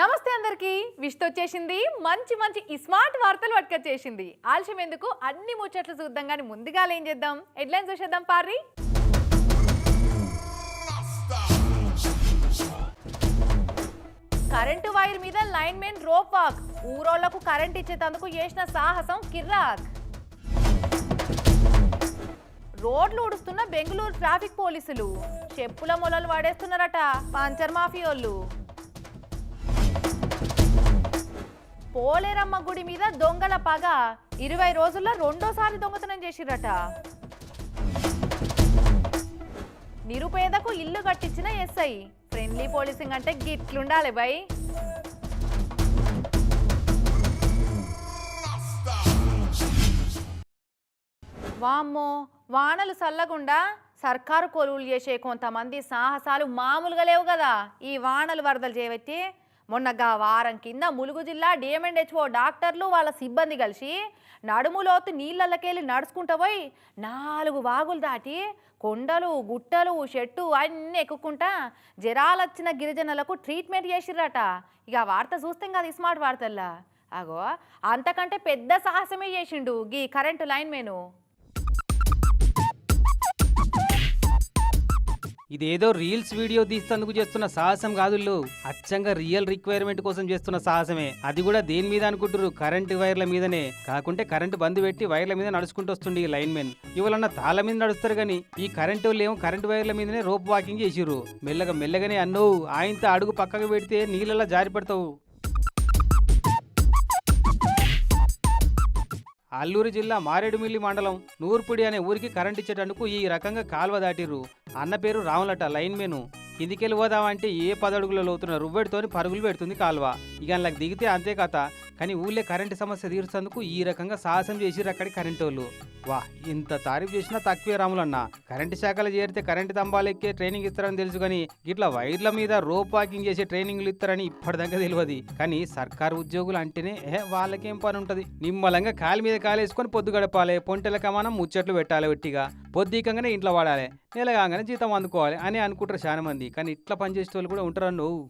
నమస్తే అందరికీ. విష్తో వచ్చేసింది. మంచి మంచి స్మార్ట్ వార్తలు పట్టుకొచ్చేసింది. ఆలస్యం ఎందుకు? అన్ని ముచ్చట్లు చూద్దాం కానీ ముందుగా ఏం చేద్దాం? హెడ్లైన్స్ చూసేద్దాం పారి కరెంటు వైర్ మీద లైన్ మెన్ రోప్ వాక్. ఊరోళ్ళకు కరెంట్ ఇచ్చేటందుకు చేసిన సాహసం కిర్రాక్. రోడ్లు ఊడుస్తున్న బెంగళూరు ట్రాఫిక్ పోలీసులు. చెప్పుల మొలలు వాడేస్తున్నారట పంచర్ మాఫియోళ్ళు. పోలేరమ్మ గుడి మీద దొంగల పగ. ఇరవై రోజుల్లో రెండోసారి దొంగతనం చేసిరట. నిరుపేదకు ఇల్లు కట్టించిన ఎస్ఐ. ఫ్రెండ్లీ పోలీసింగ్ అంటే గిట్లుండాలి బై. వామ్మో వానలు చల్లకుండా సర్కారు కొలువులు చేసే కొంతమంది సాహసాలు మామూలుగా లేవు కదా. ఈ వానలు వరదలు చేయబట్టి మొన్నగా వారం కింద ములుగు జిల్లా డిఎంఎండ్హెచ్ఓ డాక్టర్లు వాళ్ళ సిబ్బంది కలిసి నడుములోతు నీళ్ళకెళ్ళి నడుచుకుంటూ పోయి నాలుగు వాగులు దాటి కొండలు గుట్టలు చెట్టు అన్నీ ఎక్కుకుంటా జరాలొచ్చిన గిరిజనులకు ట్రీట్మెంట్ చేసిర్రట. ఇక ఆ వార్త చూస్తాం కదా స్మార్ట్ వార్తల్లా. అగో అంతకంటే పెద్ద సాహసమే చేసిండు గీ కరెంటు లైన్ మేను. ఇదేదో రీల్స్ వీడియో తీస్తందుకు చేస్తున్న సాహసం కాదుళ్ళు అచ్చంగా రియల్ రిక్వైర్మెంట్ కోసం చేస్తున్న సాహసమే. అది కూడా దేని మీద అనుకుంటారు కరెంట్ వైర్ల మీదనే. కాకుంటే కరెంట్ బంద్ పెట్టి వైర్ల మీద నడుచుకుంటూ వస్తుండే ఈ లైన్ మెన్ ఇవాళన్న తాళ్ళ మీద నడుస్తారు కానీ ఈ కరెంట్ వాళ్ళు ఏమో కరెంట్ వైర్ల మీదనే రోప్ వాకింగ్ చేసిరు మెల్లగా మెల్లగానే అన్నో ఆయనతో అడుగు పక్కకు పెడితే నీళ్ళలా జారి పడతావు. అల్లూరు జిల్లా మారేడుమిల్లి మండలం నూర్పుడి అనే ఊరికి కరెంట్ ఇచ్చేటందుకు ఈ రకంగా కాల్వ దాటిర్రు. అన్న పేరు రాములట లైన్ మెను. కిందికెళ్ళి పోదామంటే ఏ పదడుగుల లోతున్న రువ్వెడితోని పరుగులు పెడుతుంది కాల్వ. ఇక అందులోకి దిగితే అంతే కథ. కానీ ఊళ్ళో కరెంటు సమస్య తీర్చేందుకు ఈ రకంగా సాహసం చేసిర్రు అక్కడి కరెంటు వాళ్ళు వా ఇంత తారీఫ్ చేసినా తక్కువే రాములన్న. కరెంటు శాఖలు చేరితే కరెంటు తంబాలెక్కే ట్రైనింగ్ ఇస్తారని తెలుసు కానీ ఇట్లా వైర్ల మీద రోప్ వాకింగ్ చేసే ట్రైనింగ్లు ఇస్తారని ఇప్పటిదాకా తెలియదు కానీ సర్కారు ఉద్యోగులు అంటేనే ఏ వాళ్ళకేం పని ఉంటుంది నిమ్మలంగా కాలి మీద కాలేసుకొని పొద్దు గడపాలి. పొంటెల కమానం ముచ్చట్లు పెట్టాలి వెట్టిగా పొద్దుకంగానే ఇంట్లో వాడాలి. నెల కాగానే జీతం అందుకోవాలి అని అనుకుంటారు చాలా మంది కానీ ఇట్లా పనిచేసే వాళ్ళు కూడా ఉంటారు నువ్వు?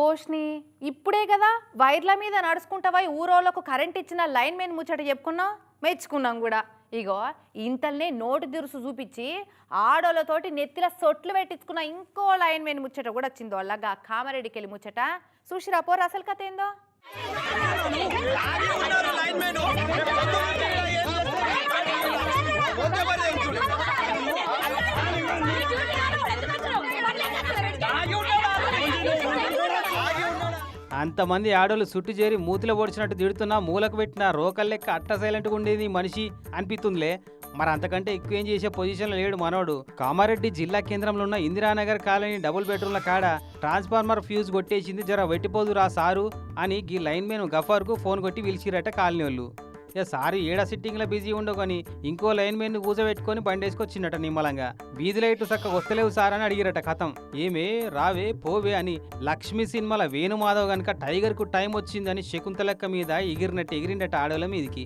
ఓష్ని ఇప్పుడే కదా వైర్ల మీద నడుచుకుంటావై ఊరోళ్ళకు కరెంట్ ఇచ్చిన లైన్ మెయిన్ ముచ్చట చెప్పుకున్నాం మెచ్చుకున్నాం కూడా. ఇగో ఇంతల్నే నోటి దిరుసు చూపించి ఆడోళ్ళతోటి నెత్తిల సొట్లు పెట్టించుకున్న ఇంకో లైన్ మీద ముచ్చట కూడా వచ్చిందో అలాగా కామారెడ్డికి వెళ్ళి ముచ్చట చూసిరా పోరు అసలు కథ ఏందో అంతమంది ఆడోళ్ళు చుట్టు చేరి మూతిలో పొడిచినట్టు తిడుతున్నా మూలకు పెట్టిన రోకల్ లెక్క అట్ట సైలెంట్గా ఉండేది మనిషి అనిపిస్తుందిలే. మరి అంతకంటే ఎక్కువ ఏం చేసే పొజిషన్లో లేడు మనోడు. కామారెడ్డి జిల్లా కేంద్రంలో ఉన్న ఇందిరానగర్ కాలనీ డబుల్ బెడ్రూమ్ల కాడ ట్రాన్స్ఫార్మర్ ఫ్యూజ్ కొట్టేసింది జర వెట్టిపోదు రా సారు అని గీ లైన్ మెన్ గఫర్కు ఫోన్ కొట్టి పిలిచిరట కాలనీ వాళ్ళు ఇక సారు ఏడ సిట్టింగ్లో బిజీ ఉండవు కానీ ఇంకో లైన్ మీద కూజబెట్టుకొని బండేసుకొచ్చిండట నిమ్మలంగా వీధి లైట్లు చక్క వస్తలేవు సార్ అని అడిగిరట కథం ఏమే రావే పోవే అని లక్ష్మి సినిమాల వేణుమాధవ్ గనక టైగర్కు టైం వచ్చిందని శకుంతలక్క మీద ఎగిరినట్టు ఎగిరిండట ఆడోళ్ళ మీదికి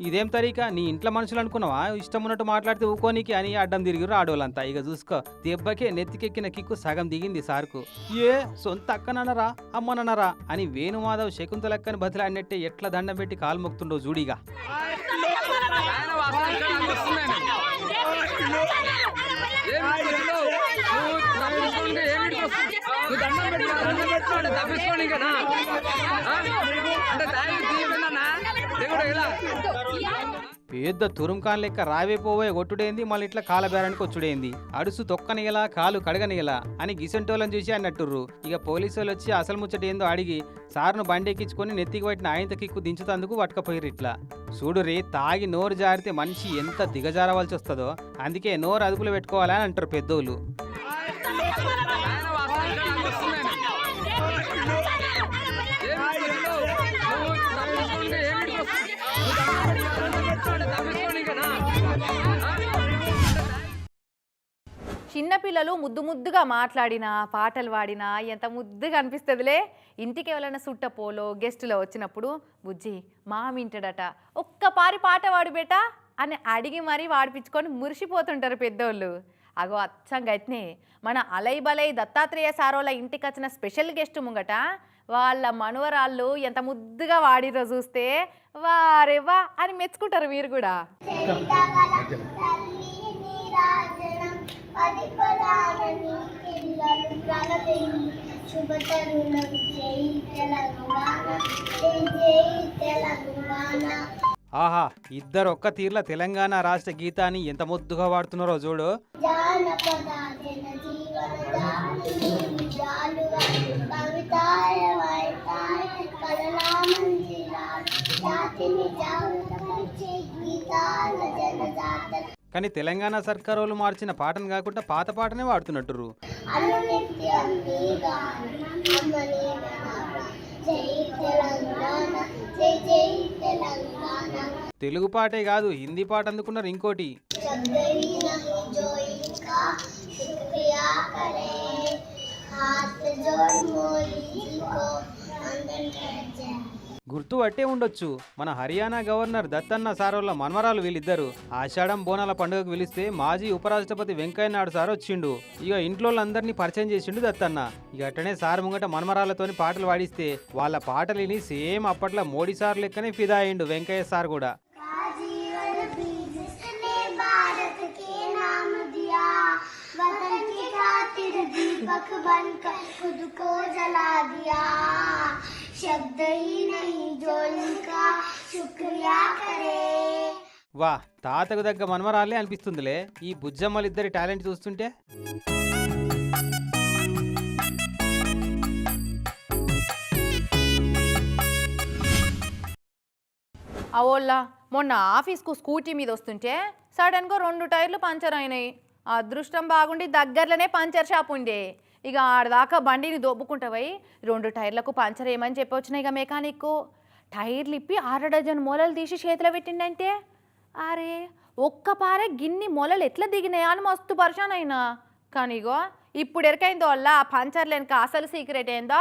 ఇదేం తరీకా నీ ఇంట్లో మనుషులు అనుకున్నావా ఇష్టం ఉన్నట్టు మాట్లాడితే ఊకోనికి అని అడ్డం తిరిగిరు ఆడోళ్ళంతా ఇక చూసుకో దెబ్బకే నెత్తికెక్కిన కిక్కు సగం దిగింది సార్కు ఏ సొంత అక్కనన్నరా అమ్మననరా అని వేణుమాధవ్ శకుంతలక్కని బతిలాడినట్టే ఎట్లా దండం పెట్టి కాలు మొక్తుండో జూడిగా అంటే పెద్ద తురుంకాన్ లెక్క రావే పోవే కొట్టుడేంది మళ్ళీ ఇట్లా కాలబేరానికి వచ్చుడేంది అడుసు తొక్కనిగలా కాలు కడగనిగలా అని గిసంటోళ్ళని చూసి అన్నట్టుర్రు. ఇక పోలీసు వాళ్ళు వచ్చి అసలు ముచ్చట ఏందో అడిగి సార్ను బండి ఎక్కించుకొని నెత్తికి పట్టిన ఆయంత కిక్కు దించుతందుకు పట్టుకపోయిర్రు ఇట్లా. చూడు రే తాగి నోరు జారితే మనిషి ఎంత దిగజారవలసి వస్తుందో అందుకే నోరు అదుపులో పెట్టుకోవాలని అంటారు పెద్దోళ్ళు. చిన్నపిల్లలు ముద్దు ముద్దుగా మాట్లాడినా పాటలు పాడినా ఎంత ముద్దుగా అనిపిస్తుందిలే. ఇంటికి ఎవరైనా సుట్టపోలో గెస్టులో వచ్చినప్పుడు బుజ్జి మా ఒక్కపారి పాట వాడు బేట అని అడిగి మరీ వాడిపించుకొని మురిసిపోతుంటారు పెద్దోళ్ళు. అగో అచ్చంగా అయితేనే మన అలై బలై దత్తాత్రేయ సారోల ఇంటికి వచ్చిన స్పెషల్ గెస్ట్ ముంగట వాళ్ళ మనవరాళ్ళు ఎంత ముద్దుగా వాడిరో చూస్తే వారేవా అని మెచ్చుకుంటారు మీరు కూడా. పిల్లలు ప్రగతిని జై తెలంగాణ జై తెలంగాణ. ఆహా ఇద్దరు ఒక్క తీర్ల తెలంగాణ రాష్ట్ర గీతాన్ని ఎంత ముద్దుగా వాడుతున్నారో చూడు. జాతిని గీతాల జనజాతర. కానీ తెలంగాణ సర్కార్ వాళ్ళు మార్చిన పాటను కాకుండా పాత పాటనే వాడుతున్నట్టురు అనునిత్యం నీ గానం అమ్మని గణాల. జై తెలంగాణ జై జై తెలంగాణ తెలుగు పాటే కాదు హిందీ పాట అందుకున్నారు ఇంకోటి जब गई नहीं जो इनका शुक्रिया करे हाथ जोड़ मोदी जी को अंदर कर जाए గుర్తు పట్టే ఉండొచ్చు మన హర్యానా గవర్నర్ దత్తన్న సారోళ్ళ మనమరాలు వీళ్ళిద్దరు ఆషాఢం బోనాల పండుగకు పిలిస్తే మాజీ ఉపరాష్ట్రపతి వెంకయ్య నాయుడు సార్ వచ్చిండు ఇక ఇంట్లో అందరినీ పరిచయం చేసిండు దత్తన్న ఇక అట్టనే సార్ ముంగట మనమరాలతోని పాటలు పాడిస్తే వాళ్ళ పాటలు విని సేమ్ అప్పట్లో మోడీ సార్ లెక్కనే ఫిదా అయిండు వెంకయ్య సార్ కూడా का जीवन बीज ने भारत के नाम दिया वतन की खातिर दीपक बनकर खुद को जला दिया शब्द ही नहीं जो इनका शुक्रिया करे వా తాతకు దగ్గర మనమరాలే అనిపిస్తుందిలే ఈ బుజ్జమ్మలిద్దరి టాలెంట్ చూస్తుంటే అవోళ్ళ మొన్న ఆఫీస్కు స్కూటీ మీద వస్తుంటే సడన్గా రెండు టైర్లు పంచర్ అయినాయి అదృష్టం బాగుండి దగ్గరలోనే పంచర్ షాప్ ఉండే ఇక ఆడదాకా బండిని దొబ్బుకుంటావై రెండు టైర్లకు పంచర్ ఏమని చెప్పొచ్చినాయి ఇక మెకానిక్ టైర్లు ఇప్పి అర డజన్ మొలలు తీసి చేతిలో పెట్టిండంటే? అరే ఒక్క పారే గిన్ని మొలలు ఎట్లా దిగినాయా? అని మస్తు పరిశాన్ అయినా కానీ ఇగో ఇప్పుడు ఎరకైందో వల్ల ఆ పంచర్ అసలు సీక్రెట్ ఏందో?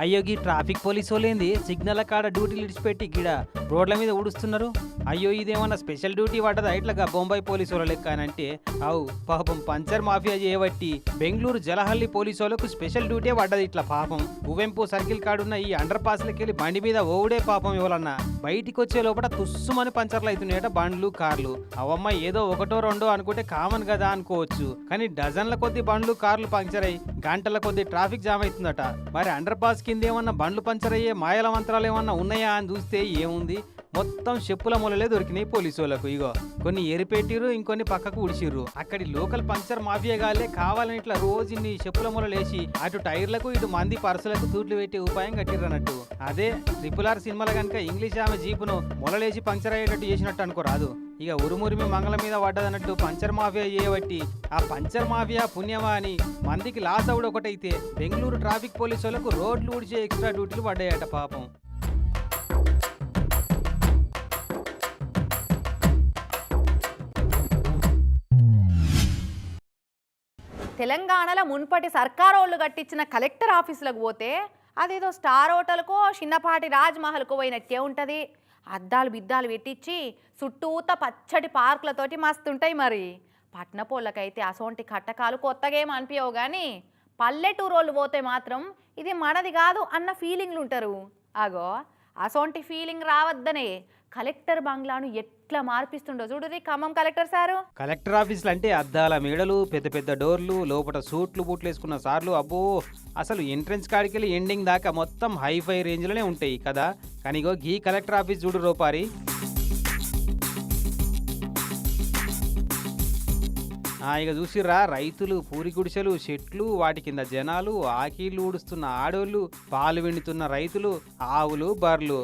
అయ్యో గీ ట్రాఫిక్ పోలీసు వాళ్ళేంది? సిగ్నల్ కాడ డ్యూటీలు ఇడిచిపెట్టి గిడ రోడ్ల మీద ఊడుస్తున్నారు? అయ్యో ఇదేమన్నా స్పెషల్ డ్యూటీ పడ్డదా ఇట్లాగా బొంబాయి పోలీసు వాళ్ళ లెక్క అని అంటే అవు పాపం పంచర్ మాఫియా చేయబట్టి బెంగళూరు జలహల్లి పోలీసు వాళ్ళకు స్పెషల్ డ్యూటీ పడ్డది ఇట్లా పాపం. ఉవెంపు సర్కిల్ కాడున్న ఈ అండర్ పాస్లకి వెళ్ళి బండి మీద ఓడే పాపం ఇవ్వాలన్నా బయటికి వచ్చే లోపల తుస్సుమని పంచర్లు అవుతున్నాయట బండ్లు కార్లు. అవమ్మ ఏదో ఒకటో రెండో అనుకుంటే కామన్ కదా అనుకోవచ్చు. కానీ డజన్ల కొద్ది బండ్లు కార్లు పంక్చర్ అయ్యి గంటల కొద్ది ట్రాఫిక్ జామ్ అవుతుందట మరి అండర్ పాస్ కింద ఏమన్నా బండ్లు పంచర్ అయ్యే మాయల మంత్రాలు ఏమన్నా ఉన్నాయా అని చూస్తే ఏముంది? మొత్తం చెప్పుల మూలలే దొరికినాయి పోలీసు వాళ్ళకు ఇగో కొన్ని ఎరిపెట్టిరు ఇంకొన్ని పక్కకు ఉడిచిర్రు అక్కడి లోకల్ పంచర్ మాఫియా గాలే కావాలని ఇట్లా రోజు ఇన్ని చెప్పుల మూలలేసి అటు టైర్లకు ఇటు మంది పర్సులకు తూట్లు పెట్టి ఉపాయం కట్టిర్రన్నట్టు అదే ట్రిపుల్ ఆర్ సినిమాలో కనుక ఇంగ్లీష్ ఆమె జీపును మొలలేసి పంచర్ అయ్యేటట్టు చేసినట్టు అనుకోరాదు. ఇక ఉరుమురిమి మంగళం మీద పడ్డదన్నట్టు పంచర్ మాఫియా చేయబట్టి ఆ పంచర్ మాఫియా పుణ్యమా అని మందికి లాస్ అవుడు ఒకటైతే బెంగళూరు ట్రాఫిక్ పోలీసు వాళ్ళకు రోడ్లు ఊడిచే ఎక్స్ట్రా డ్యూటీలు పడ్డాయట పాపం. తెలంగాణలో మున్పటి సర్కారోళ్ళు కట్టించిన కలెక్టర్ ఆఫీసులకు పోతే అదేదో స్టార్ హోటల్కో చిన్నపాటి రాజ్ మహల్కో పోయినట్టే ఉంటుంది. అద్దాలు బిద్దాలు పెట్టించి చుట్టూత పచ్చటి పార్కులతోటి మస్తుంటాయి మరి. పట్నపోళ్ళకైతే అసోంటి కట్టకాలు కొత్తగా ఏమి అనిపించవు కానీ పల్లెటూరోళ్ళు పోతే మాత్రం ఇది మనది కాదు అన్న ఫీలింగ్లు ఉంటారు అగో అసోంటి ఫీలింగ్ రావద్దనే కలెక్టర్ బంగ్లాను ఎట్లా మార్పిస్తుండో చూడుది ఖమ్మం కలెక్టర్ సారు. కలెక్టర్ ఆఫీసులు అంటే అద్దాల మేడలు పెద్ద పెద్ద డోర్లు లోపల సూట్లు బూట్లు వేసుకున్న సార్లు అబ్బో అసలు ఎంట్రన్స్ కాడికి వెళ్ళి ఎండింగ్ దాకా మొత్తం హైఫై రేంజ్లోనే ఉంటాయి కదా కనిగో గీ కలెక్టర్ ఆఫీస్ చూడు రూపారి. ఆ, ఇక చూసిర్రా రైతులు పూరి గుడిసెలు చెట్లు వాటి కింద జనాలు ఆకీళ్ళు ఊడుస్తున్న ఆడోళ్ళు పాలు వెండుతున్న రైతులు ఆవులు బర్లు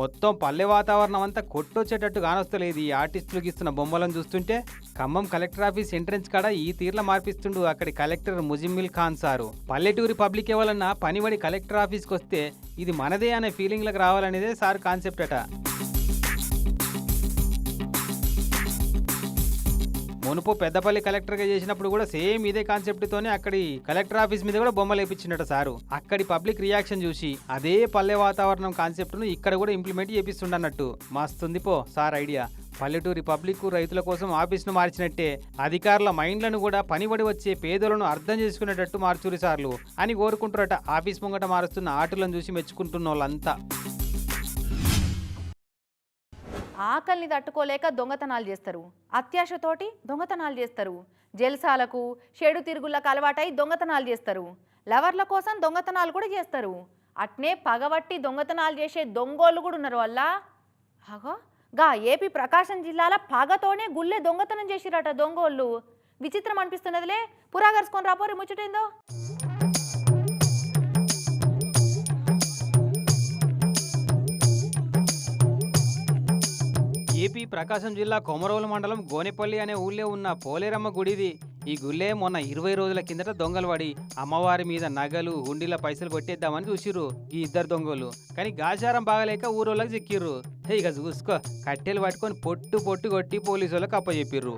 మొత్తం పల్లె వాతావరణం అంతా కొట్టొచ్చేటట్టు కానొస్తలేదు. ఈ ఆర్టిస్టులకు ఇస్తున్న బొమ్మలను చూస్తుంటే ఖమ్మం కలెక్టర్ ఆఫీస్ ఎంట్రెన్స్ కాడ ఈ తీర్ల మార్పిస్తుండు అక్కడి కలెక్టర్ ముజిమ్మిల్ ఖాన్ సారు. పల్లెటూరి పబ్లిక్ ఎవరన్నా పనిబడి కలెక్టర్ ఆఫీస్కి వస్తే ఇది మనదే అనే ఫీలింగ్లకు రావాలనేదే సార్ కాన్సెప్ట్ అట. మునుపు పెద్దపల్లి కలెక్టర్గా చేసినప్పుడు కూడా సేమ్ ఇదే కాన్సెప్ట్తోనే అక్కడి కలెక్టర్ ఆఫీస్ మీద కూడా బొమ్మలు వేపించిండట సారు. అక్కడి పబ్లిక్ రియాక్షన్ చూసి అదే పల్లె వాతావరణం కాన్సెప్ట్ను ఇక్కడ కూడా ఇంప్లిమెంట్ చేపిస్తుండన్నట్టు. మస్తుంది పో సార్ ఐడియా. పల్లెటూరి పబ్లిక్ రైతుల కోసం ఆఫీస్ను మార్చినట్టే అధికారుల మైండ్లను కూడా పనిబడి వచ్చే పేదలను అర్థం చేసుకునేటట్టు మార్చురి సార్లు అని కోరుకుంటారట ఆఫీస్ ముంగట మారుస్తున్న ఆటలను చూసి మెచ్చుకుంటున్న వాళ్ళంతా ఆకలిని తట్టుకోలేక దొంగతనాలు చేస్తారు. అత్యాశతోటి దొంగతనాలు చేస్తారు. జల్సాలకు షెడు తిరుగులకు అలవాటై దొంగతనాలు చేస్తారు. లవర్ల కోసం దొంగతనాలు కూడా చేస్తారు. అట్నే పగబట్టి దొంగతనాలు చేసే దొంగోళ్ళు కూడా ఉన్నారు వల్ల. అగో గా ఏపీ ప్రకాశం జిల్లాల పగతోనే గుళ్ళే దొంగతనం చేసిరట దొంగోళ్ళు. విచిత్రం అనిపిస్తున్నదిలే. పురాగరుచుకొని రాపోరి ముచ్చటేందో? ఏపీ ప్రకాశం జిల్లా కొమరోలు మండలం గోనెపల్లి అనే ఊళ్ళో ఉన్న పోలేరమ్మ గుడిది. ఈ గుళ్ళే మొన్న ఇరవై రోజుల కిందట దొంగలు పడి అమ్మవారి మీద నగలు హుండీల పైసలు కొట్టేద్దామని చూసిర్రు ఈ ఇద్దరు దొంగలు. కానీ గాచారం బాగలేక ఊరోళ్ళకి చిక్కిర్రు. హే ఇక చూసుకో కట్టెలు పట్టుకొని పొట్టు పొట్టు కొట్టి పోలీసు వాళ్ళకి అప్పచెప్పిర్రు.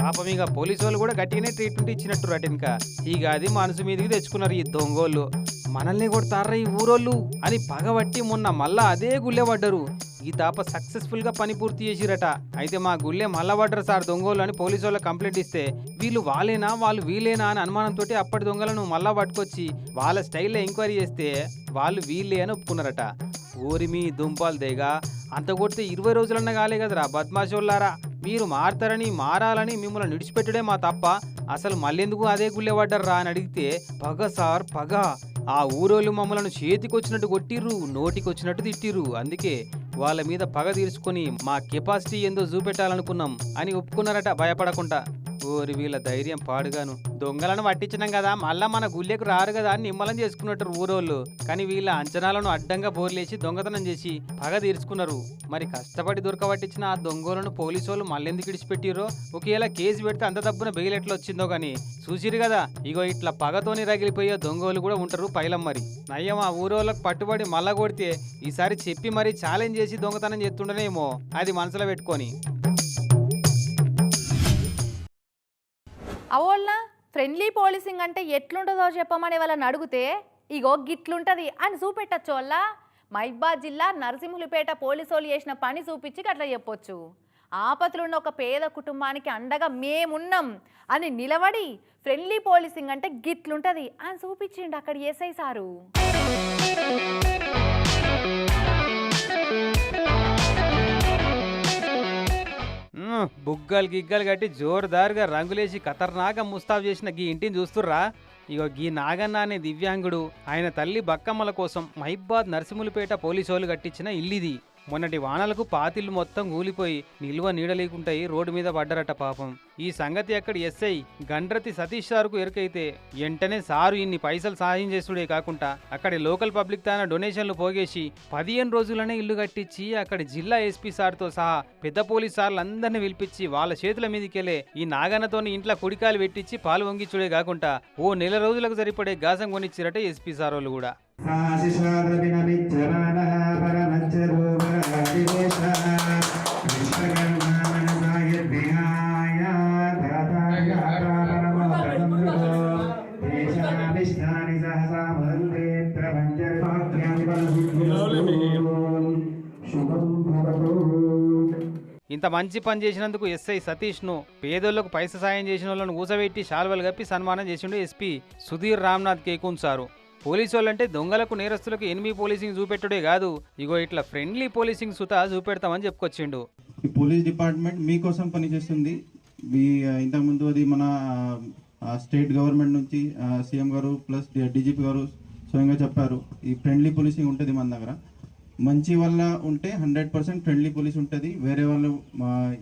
పాపం ఇక పోలీసు వాళ్ళు కూడా గట్టిగానే ట్రీట్మెంట్ ఇచ్చినట్టు రట ఇంకా. ఇక అది మనసు మీదకి తెచ్చుకున్నారు ఈ దొంగోళ్ళు. మనల్ని కొడతారా ఈ ఊరోళ్ళు అని పగబట్టి మొన్న మళ్ళా అదే గుళ్ళే పడ్డరు. ఈ తాప సక్సెస్ఫుల్గా పని పూర్తి చేసిరట. అయితే మా గుళ్ళే మళ్ళా పడ్డరు సార్ దొంగోళ్ళు అని పోలీసు వాళ్ళకి కంప్లైంట్ ఇస్తే వీళ్ళు వాళ్ళేనా వాళ్ళు వీళ్ళేనా అని అనుమానంతో అప్పటి దొంగలను మళ్ళా పట్టుకొచ్చి వాళ్ళ స్టైల్లో ఎంక్వైరీ చేస్తే వాళ్ళు వీళ్ళే అని ఒప్పుకున్నారట. ఊరిమి దుంపాలు దేగా అంత కొడితే ఇరవై రోజులన్నా కాలే కదరా బద్మాషోళ్ళారా మీరు మారతారని మారాలని మిమ్మల్ని నిడిచిపెట్టడే మా తప్ప. అసలు మళ్ళెందుకు అదే గుళ్ళే పడ్డర్రా అని అడిగితే పగ సార్ పగ. ఆ ఊరోళ్ళు మమ్మలను చేతికొచ్చినట్టు కొట్టిర్రు నోటికొచ్చినట్టు తిట్టిర్రు. అందుకే వాళ్ళ మీద పగ తీర్చుకొని మా కెపాసిటీ ఏందో చూపెట్టాలనుకున్నాం అని ఒప్పుకున్నారట భయపడకుండా. ఓరి వీళ్ళ ధైర్యం పాడుగాను. దొంగలను పట్టించినాం కదా మళ్ళా మన గుళ్ళెకు రారు కదా అని నిమ్మలం చేసుకున్నట్టు ఊరోళ్ళు. కానీ వీళ్ళ అంచనాలను అడ్డంగా బోర్లేసి దొంగతనం చేసి పగ తీర్చుకున్నారు. మరి కష్టపడి దొరకబట్టించిన ఆ దొంగలను పోలీసు వాళ్ళు మళ్ళెందుకు ఇడిచిపెట్టిరో ఒకవేళ కేసు పెడితే అంత దబ్బున బెయిల్ ఎట్లా వచ్చిందో కానీ చూసిరు కదా ఇగో ఇట్లా పగతోని రగిలిపోయే దొంగలు కూడా ఉంటారు పైలం మరి. నయ్యం ఆ ఊరోళ్ళకి పట్టుబడి మళ్ళా కొడితే ఈసారి చెప్పి మరీ ఛాలెంజ్ చేసి దొంగతనం చేస్తుండనేమో. అది మనసులో పెట్టుకొని. అవోళ్ళ ఫ్రెండ్లీ పోలీసింగ్ అంటే ఎట్లుంటుందో చెప్పమని వాళ్ళని అడిగితే ఇగో గిట్లుంటది అని చూపెట్టచ్చు వల్ల మహిబాద్ జిల్లా నరసింహులపేట పోలీసు చేసిన పని చూపించి అట్లా చెప్పొచ్చు. ఆపత్తులున్న ఒక పేద కుటుంబానికి అండగా మేమున్నాం అని నిలబడి ఫ్రెండ్లీ పోలీసింగ్ అంటే గిట్లుంటుంది అని చూపించిండు అక్కడ ఎస్ఐ సారు. బుగ్గలు గిగ్గలు కట్టి జోరుదారుగా రంగులేసి ఖతర్నాక ముస్తాబు చేసిన గీ ఇంటిని చూస్తుర్రా? ఇగో గీ నాగన్న అనే దివ్యాంగుడు ఆయన తల్లి బక్కమ్మల కోసం మహిబాద్ నరసింహులపేట పోలీసోలు కట్టించిన ఇల్లిది. మొన్నటి వానలకు పాతిళ్ళు మొత్తం కూలిపోయి నిల్వ నీడలేకుంటాయి రోడ్డు మీద పడ్డరట పాపం. ఈ సంగతి అక్కడ ఎస్ఐ గండ్రతి సతీష్ సార్కు ఎరుకైతే వెంటనే సారు ఇన్ని పైసలు సహాయం చేసుడే కాకుండా అక్కడి లోకల్ పబ్లిక్ తాన డొనేషన్లు పోగేసి పదిహేను రోజులనే ఇల్లు కట్టించి అక్కడి జిల్లా ఎస్పీ సార్తో సహా పెద్ద పోలీస్ సార్లందరినీ పిలిపించి వాళ్ళ చేతుల మీదకెళ్ళే ఈ నాగన్నతోని ఇంట్లో కుడికాలు పెట్టించి పాలు వంగిచ్చుడే కాకుండా ఓ నెల రోజులకు సరిపడే గాసం కొనిచ్చిరట ఎస్పీ సార్ వాళ్ళు కూడా ఇంత మంచి పని చేసినందుకు ఎస్ఐ సతీష్ను పేదోళ్ళకు పైస సాయం చేసిన వాళ్ళను ఊసబెట్టి శాల్వలు కప్పి సన్మానం చేసిండు ఎస్పీ సుధీర్ రామ్నాథ్ కేకున్ సారు. పోలీసు వాళ్ళంటే దొంగలకు నేరస్తులకు ఎనిమి పోలీసింగ్ చూపెట్టుడే కాదు ఇగో ఇట్లా ఫ్రెండ్లీ పోలీసింగ్ సుత చూపెడతామని చెప్పుకొచ్చిండు. ఈ పోలీస్ డిపార్ట్మెంట్ మీకోసం పనిచేస్తుంది. మీ ఇంతకుముందు అది మన స్టేట్ గవర్నమెంట్ నుంచి సీఎం గారు ప్లస్ డీజీపీ గారు స్వయంగా చెప్పారు. ఈ ఫ్రెండ్లీ పోలీసింగ్ ఉంటుంది మన దగ్గర. మంచి వల్ల ఉంటే హండ్రెడ్ పర్సెంట్ ఫ్రెండ్లీ పోలీస్ ఉంటుంది. వేరే వాళ్ళు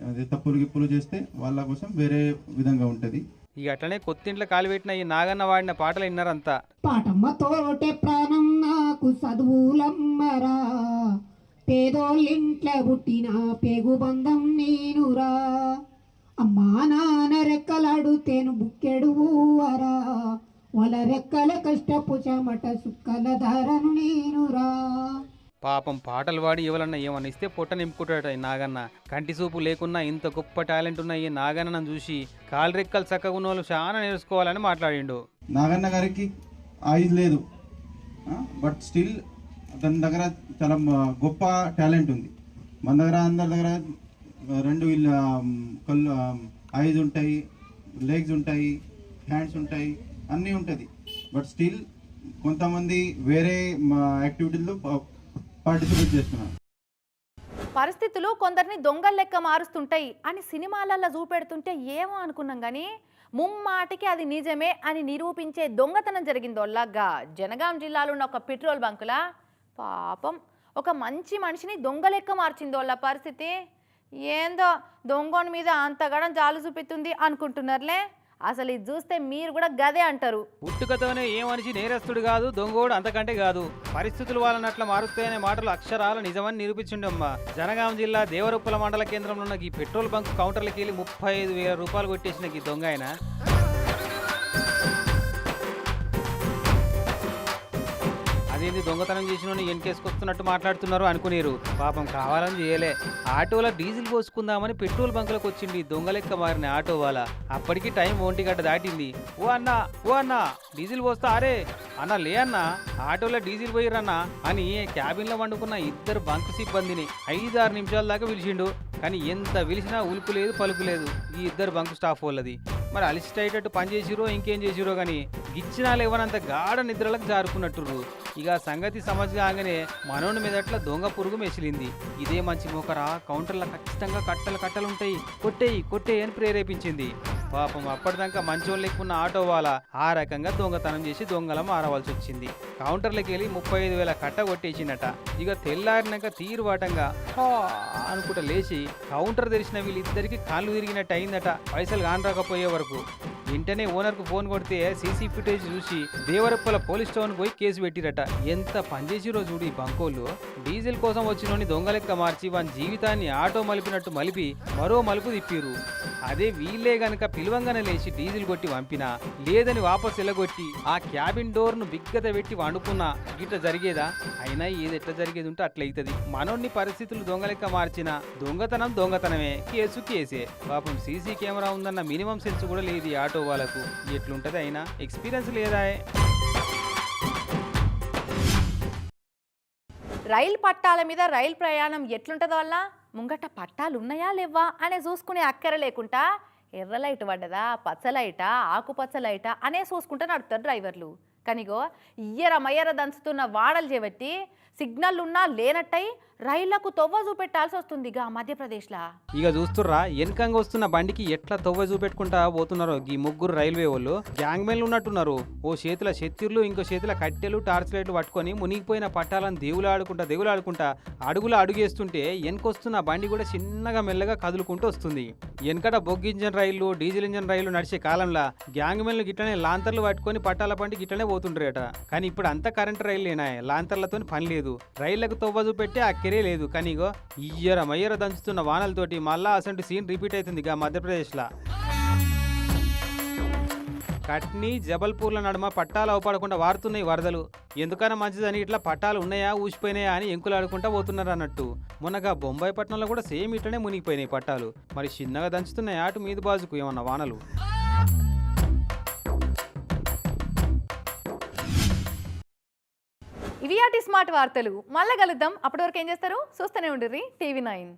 అదే తప్పులు గిప్పులు చేస్తే వాళ్ళ కోసం వేరే విధంగా ఉంటుంది. ఇక అట్లనే కొత్తింట్లో కాలుపెట్టిన ఈ నాగన్న వాడిన పాటలు విన్నారంతా. పాటమ్మ తోటే ప్రాణం నాకు చదువులమ్మరా పేదోళ్ళింట్ల పుట్టిన పేగు బంధం నేనురా. అమ్మా నాన్న రెక్కలాడుతేను బుక్కెడు ఊవరా. వాళ్ళ రెక్కల కష్టపు చెమట సుక్కల ధరను నేనురా. పాపం పాటలు పాడి ఎవరన్నా ఏమన్నా ఇస్తే పొట్ట నింపుకుంటాడట ఈ నాగన్న. కంటి చూపు లేకున్నా ఇంత గొప్ప టాలెంట్ ఉన్న ఈ నాగన్నను చూసి కాలరెక్కలు చక్కగా ఉన్న వాళ్ళు చాలా నేర్చుకోవాలని మాట్లాడిండు. నాగన్న గారికి ఆయుధ లేదు. బట్ స్టిల్ అతని దగ్గర చాలా గొప్ప టాలెంట్ ఉంది. మన దగ్గర అందరి దగ్గర రెండు ఇల్లు కళ్ళు ఐజ్ ఉంటాయి లెగ్స్ ఉంటాయి హ్యాండ్స్ ఉంటాయి అన్నీ ఉంటుంది. బట్ స్టిల్ కొంతమంది వేరే యాక్టివిటీల్లో పార్టిసిపేట్ చేస్తున్నారు. పరిస్థితులు కొందరిని దొంగల లెక్క మారుస్తుంటాయి అని సినిమాలల్లో చూపెడుతుంటే ఏమో అనుకున్నాం కానీ ముమ్మాటికి అది నిజమే అని నిరూపించే దొంగతనం జరిగిందోళ్ళగా జనగాం జిల్లాలో ఉన్న ఒక పెట్రోల్ బంకులా? పాపం. ఒక మంచి మనిషిని దొంగ లెక్క మార్చిందోళ్ళ పరిస్థితి. ఏందో దొంగోని మీద అంతగడం జాలు చూపిస్తుంది అనుకుంటున్నారులే? అసలు ఇది చూస్తే మీరు కూడా గదే అంటారు. పుట్టుకతోనే ఏ మనిషి నేరస్తుడు కాదు దొంగోడు అంతకంటే కాదు. పరిస్థితులు వాళ్ళని మారుస్తాయనే మాటలు అక్షరాలు నిజమని నిరూపించిండమ్మా. జనగాం జిల్లా దేవరొప్పుల మండల కేంద్రంలో ఉన్న ఈ పెట్రోల్ బంక్ కౌంటర్లకి వెళ్ళి ముప్పై ఐదు వేల రూపాయలు కొట్టేసిన ఈ దొంగ ఆయన. అదేంది దొంగతనం చేసిన ఎన్కేసుకొస్తున్నట్టు మాట్లాడుతున్నారు అనుకునేరు. పాపం కావాలని చేయలే. ఆటోలో డీజిల్ పోసుకుందామని పెట్రోల్ బంకులకు వచ్చింది దొంగలెక్క మారిన ఆటో వాళ్ళ. అప్పటికి టైం ఒంటి గంట దాటింది. ఓ అన్నా ఓ అన్నా డీజిల్ పోస్తా అరే. అన్న లే అన్నా ఆటోలో డీజిల్ పోయిరన్నా అని క్యాబిన్లో వండుకున్న ఇద్దరు బంక్ సిబ్బందిని ఐదారు నిమిషాల దాకా పిలిచిండు. కానీ ఎంత పిలిచినా ఉలుపు లేదు పలుకు లేదు ఈ ఇద్దరు బంక్ స్టాఫ్ వాళ్ళది. మరి అలిసిటయ్యేటట్టు పని చేసిరో ఇంకేం చేసిరో కానీ గిచ్చినా లేవనంత గాఢ నిద్రలకు జారుకున్నట్టురు ఇక సంగతి సమజ్ కాగానే మనోని మీదట్ల దొంగ పురుగు మెసిలింది. ఇదే మంచి మొకరా కౌంటర్లో ఖచ్చితంగా కట్టలు కట్టలు ఉంటాయి కొట్టేయి కొట్టేయి అని ప్రేరేపించింది. పాపం అప్పటిదాకా మంచోళ్ళు ఎక్కున్న ఆటో వాళ్ళ ఆ రకంగా దొంగతనం చేసి దొంగల మారవలసి వచ్చింది. కౌంటర్లకి వెళ్ళి ముప్పై ఐదు వేల కట్ట కొట్టేసిందట ఇక తెల్లారినాక తీరువాటంగా అనుకుంటా లేచి కౌంటర్ తెరిచిన వీళ్ళిద్దరికి కాళ్ళు తిరిగినట్టు అయిందట పైసలు కానరాకపోయే వరకు. వెంటనే ఓనర్కు ఫోన్ కొడితే సీసీ ఫుటేజ్ చూసి దేవరప్పల పోలీస్ స్టేషన్ పోయి కేసు పెట్టిరట. ఎంత పనిచేసిరో చూడు ఈ బంకోళ్ళు. డీజిల్ కోసం వచ్చినోని దొంగలెక్క మార్చి వాని జీవితాన్ని ఆటో మలిపినట్టు మలిపి మరో మలుపు తిప్పిరు అదే వీళ్ళే గనక పిలువంగానే లేచి డీజిల్ కొట్టి పంపినా లేదని వాపస్ ఎలగొట్టి ఆ క్యాబిన్ డోర్ను బిగ్గత పెట్టి వండుకున్నా ఇట్లా జరిగేదా? అయినా ఏది ఎట్లా జరిగేది ఉంటే అట్లయితది మనోన్ని పరిస్థితులు దొంగలెక్క మార్చిన దొంగతనం దొంగతనమే. కేసు కేసే. పాపం సీసీ కెమెరా ఉందన్న మినిమం సెన్స్ కూడా లేదు ఈ ఆటో వాళ్ళకు ఎట్లుంటది అయినా ఎక్స్పీరియన్స్ లేదా? రైలు పట్టాల మీద రైలు ప్రయాణం ఎట్లుంటుందో వల్ల ముంగట పట్టాలు ఉన్నాయా లేవా అనే చూసుకునే అక్కర లేకుండా ఎర్ర లైట్ పడ్డదా? పచ్చ లైటా? ఆకుపచ్చ లైటా? అనే చూసుకుంటే నడుపుతారు డ్రైవర్లు. కనిగో ఇయ్యర మయ్యర దంచుతున్న వాడలు చేపట్టి సిగ్నల్ ఉన్నా లేనట్టయి రైళ్ళకు తొవ్వ చూపెట్టాల్సి వస్తుంది ఇక మధ్యప్రదేశ్లా. ఇక చూస్తుర్రా వెనకంగా వస్తున్న బండికి ఎట్లా తొవ్వ చూపెట్టుకుంటా పోతున్నారో ఈ ముగ్గురు రైల్వే వాళ్ళు. గ్యాంగ్ మెన్లు ఉన్నట్టున్నారు. ఓ చేతుల శత్రులు ఇంకో చేతుల కట్టెలు టార్చ్ లైట్లు పట్టుకొని మునిగిపోయిన పట్టాలను దేవులు ఆడుకుంటా దేవులు ఆడుకుంటా అడుగులు అడుగేస్తుంటే వెనకొస్తున్న బండి కూడా చిన్నగా మెల్లగా కదులుకుంటూ వస్తుంది. వెనకట బొగ్గు ఇంజన్ రైళ్ళు డీజిల్ ఇంజన్ రైళ్ళు నడిచే కాలంలో గ్యాంగ్ మెన్లు గిట్లనే లాంతర్లు పట్టుకొని పట్టాల బండి గిట్లనే పోతుండ్రేట. కానీ ఇప్పుడు అంతా కరెంట్ రైళ్ళేనా లాంతర్లతో పని లేదు. రైళ్ళకు తవ్వ చూపెట్టి అక్కరే లేదు. కానీ ఇగో ఇయ్యర మయ్యర దంచుతున్న వానలతోటి మళ్ళా అసంటి సీన్ రిపీట్ అవుతుంది ఇక మధ్యప్రదేశ్లో. కట్నీ జబల్పూర్ల నడుమ పట్టాలు అవపడకుండా వారుతున్నాయి వరదలు. ఎందుకన్నా మంచిదని ఇట్లా పట్టాలు ఉన్నాయా ఊసిపోయినాయా అని ఎంకులాడుకుంటా పోతున్నారు అన్నట్టు. మొన్నగా బొంబాయి పట్టణంలో కూడా సేమ్ ఇట్లనే మునిగిపోయినాయి పట్టాలు. మరి చిన్నగా దంచుతున్నాయి అటు మీద బాజుకు ఏమన్నా వానలు? స్మార్ట్ వార్తలు. మళ్ళీ కలుద్దాం. అప్పటి వరకు ఏం చేస్తారు? చూస్తూనే ఉండుర్రి. TV nine.